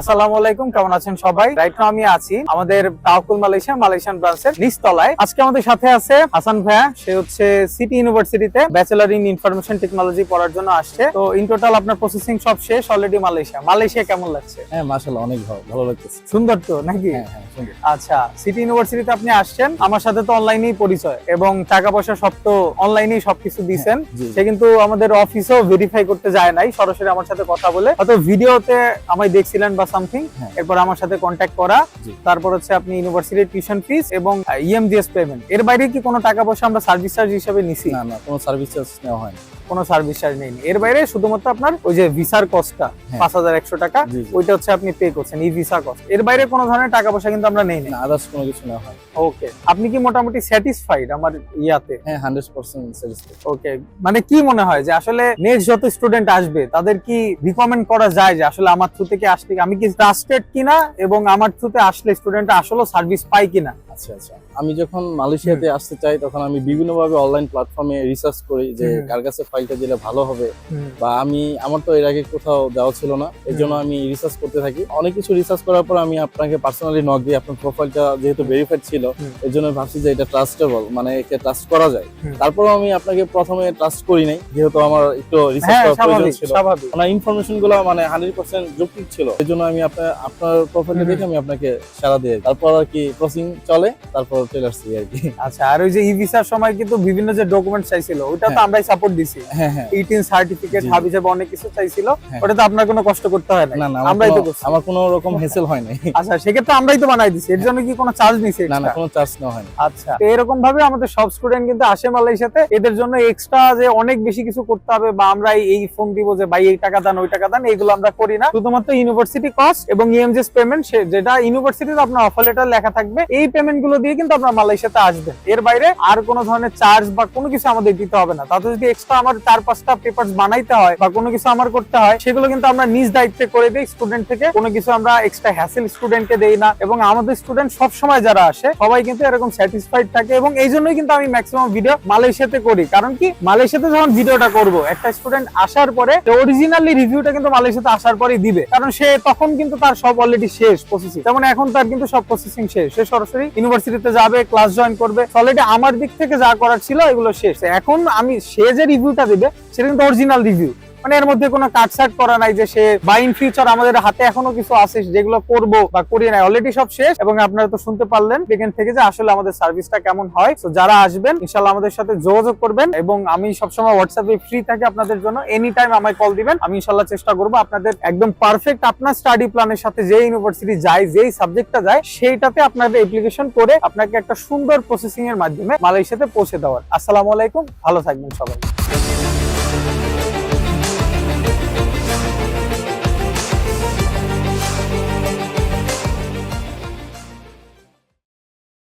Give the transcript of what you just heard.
আসসালামু আলাইকুম কেমন আছেন সবাই? রাইট নাও আমি আছি আমাদের তাওকুল মালয়েশিয়া মালয়েশিয়ান ব্রাঞ্চের নিচতলায়। আজকে আমাদের সাথে আছে হাসান ভাইয়া সে হচ্ছে সিটি ইউনিভার্সিটিতে ব্যাচেলার ইন ইনফরমেশন টেকনোলজি পড়ার জন্য আসছে। তো ইন টোটাল আপনার প্রসেসিং সব শেষ অলরেডি মালয়েশিয়া। মালয়েশিয়া কেমন লাগছে? হ্যাঁ মাশাআল্লাহ অনেক ভালো ভালো লাগতেছে। সুন্দর তো নাকি? হ্যাঁ হ্যাঁ আচ্ছা সিটি ইউনিভার্সিটিতে আপনি আসছেন আমার সাথে তো অনলাইনেই পরিচয় এবং টাকা পয়সা সব তো অনলাইনেই সবকিছু দিছেন। জি সে কিন্তু আমাদের অফিসেও ভেরিফাই করতে যায় নাই সরাসরি আমার সাথে কথা বলে। হয়তো ভিডিওতে আমায় দেখছিলেন বা সামথিং হ্যাঁ। এরপর আমার সাথে কন্ট্যাক্ট করা। তারপর হচ্ছে আপনি ইউনিভার্সিটির টিউশন ফিস এবং ইএমজিএস পেমেন্ট এর বাইরে কি কোনো টাকা পয়সা আমরা সার্ভিস চার্জ হিসেবে নিছি? না না কোনো সার্ভিস চার্জ নেওয়া হয় না কোনো সার্ভিস চার্জ নেই। এর বাইরে শুধুমাত্র আপনার ওই যে ভিসার কস্টটা হ্যাঁ। পাঁচ হাজার একশো টাকা ওইটা হচ্ছে আপনি পে করছেন এই ভিসা কস্ট এর বাইরে কোনো ধরনের টাকা পয়সা কিন্তু আমরা নেই। না না আদার্স কোনো কিছু নেওয়া হয় ওকে আপনি কি মোটামুটি স্যাটিসফাইড আমার ইয়াতে? হ্যাঁ হান্ড্রেড পার্সেন্ট স্যাটিসফাইড ওকে মানে কি মনে হয় যে আসলে নেক্সট যত স্টুডেন্ট আসবে তাদের কি রিকমেন্ড করা যায় যে আসলে আমার থ্রু থেকে আসলে আমি কি ট্রাস্টেড কিনা এবং আমার থ্রুতে আসলে স্টুডেন্ট আসলে সার্ভিস পাই কিনা? আচ্ছা আচ্ছা। আমি যখন মালয়েশিয়াতে আসতে চাই তখন আমি বিভিন্নভাবে অনলাইন প্ল্যাটফর্মে রিসার্চ করি যে কার কাছে ফাইলটা দিলে ভালো হবে। বা আমি আমার তো এর আগে কোথাও দেওয়া ছিল না এর জন্য আমি রিসার্চ করতে থাকি। অনেক কিছু রিসার্চ করার পর আমি আপনাকে পার্সোনালি নক দিই আপনার প্রোফাইলটা যেহেতু ভেরিফাইড ছিল। এর জন্য ভাবছি যে এটা ট্রাস্টেবল মানে একে ট্রাস্ট করা যায়। হুম। তারপর আমি আপনাকে প্রথমে ট্রাস্ট করি নাই যেহেতু আমার একটু রিসার্চ হ্যাঁ করার প্রয়োজন ছিল। ওনার ইনফরমেশনগুলো মানে হান্ড্রেড পার্সেন্ট যৌক্তিক ছিল। এই জন্য আমি আপনার আপনার প্রোফাইলটা। দেখে আমি আপনাকে সারা দিয়ে তারপর আর কি প্রসিং চলে তারপর চলে আসছি আর কি। আচ্ছা আর ওই যে ই ভিসার সময় কিন্তু বিভিন্ন যে ডকুমেন্ট চাইছিল ওটা তো হ্যাঁ। আমরাই সাপোর্ট দিছি। হ্যাঁ হ্যাঁ। Eighteen certificate. হাবি যাবে অনেক কিছু চাইছিল হ্যাঁ। ওটা তো আপনার কোনো কষ্ট করতে হয় না আমরাই তো করছি। আমার কোনো রকম হেসেল হয় নাই। আচ্ছা সেক্ষেত্রে আমরাই তো বানাই দিছি এর জন্য কি কোনো চার্জ নিছে না না কোনো চার্জ নেওয়া হয় না আচ্ছা তো এরকম ভাবে আমাদের সব স্টুডেন্ট কিন্তু আসে মালয়েশিয়াতে এদের জন্য এক্সট্রা যে অনেক বেশি কিছু করতে হবে বা আমরা এই- ফোন দিব যে ভাই এই টাকা দেন ওই টাকা দেন এগুলো আমরা করি না। শুধুমাত্র ইউনিভার্সিটি কস্ট এবং ইএমজেস পেমেন্ট যেটা ইউনিভার্সিটিতে আপনার অফার লেটার লেখা থাকবে এই পেমেন্ট গুলো দিয়ে কিন্তু আপনার মালয়েশিয়াতে আসবেন। এর বাইরে আর কোনো ধরনের চার্জ বা কোনো কিছু আমাদের দিতে হবে না। তাতে যদি এক্সট্রা আমার চার পাঁচটা পেপার বানাইতে হয় বা কোনো কিছু আমার করতে হয়, সেগুলো কিন্তু আমরা নিজ দায়িত্বে করে দিই স্টুডেন্ট থেকে। কোনো কিছু আমরা এক্সট্রা হ্যাসেল স্টুডেন্টকে দেই না। এবং আমাদের স্টুডেন্ট সব সময় যারা আসে, সবাই কিন্তু এরকম স্যাটিসফাইড থাকে। এবং এই জন্যই কিন্তু আমি ম্যাক্সিমাম ভিডিও মালয়েশিয়াতে করি। কারণ কি? মালয়েশিয়াতে যখন ভিডিওটা করব, একটা স্টুডেন্ট আসার পরে অরিজিনালি রিভিউটা কিন্তু মালয়েশিয়াতে আসার পরেই দিবে। কারণ সে তখন কিন্তু তার সব অলরেডি শেষ প্রসেসিং যেমন এখন তার কিন্তু সব প্রসেসিং শেষ। সে সরাসরি ইউনিভার্সিটিতে যাবে ক্লাস জয়েন করবে। অলরেডি আমার দিক থেকে যা করার ছিল, এগুলো শেষ। এখন আমি সে যে রিভিউটা দেবে, সেটা কিন্তু অরিজিনাল রিভিউ মানে এর মধ্যে কোনো কাটসাট করা নাই যে সে বা ইন ফিউচার আমাদের হাতে এখনও কিছু আছে, যেগুলো করব বা করি নাই। অলরেডি সব শেষ এবং আপনারা তো শুনতে পারলেন এখান থেকে যে আসলে আমাদের সার্ভিসটা কেমন হয়। তো যারা আসবেন ইনশাল্লাহ আমাদের সাথে যোগাযোগ করবেন এবং আমি সবসময় হোয়াটসঅ্যাপে ফ্রি থাকি আপনাদের জন্য। এনি টাইম আমায় কল দিবেন, আমি ইনশাল্লাহ চেষ্টা করব আপনাদের একদম পারফেক্ট আপনার স্টাডি প্ল্যানের সাথে যে ইউনিভার্সিটি যায়, যেই সাবজেক্টটা যায়, সেইটাতে আপনাদের অ্যাপ্লিকেশন করে আপনাকে একটা সুন্দর প্রসেসিং এর মাধ্যমে মালয়েশিয়াতে পৌঁছে দেওয়ার। আসসালামু আলাইকুম, ভালো থাকবেন সবাই।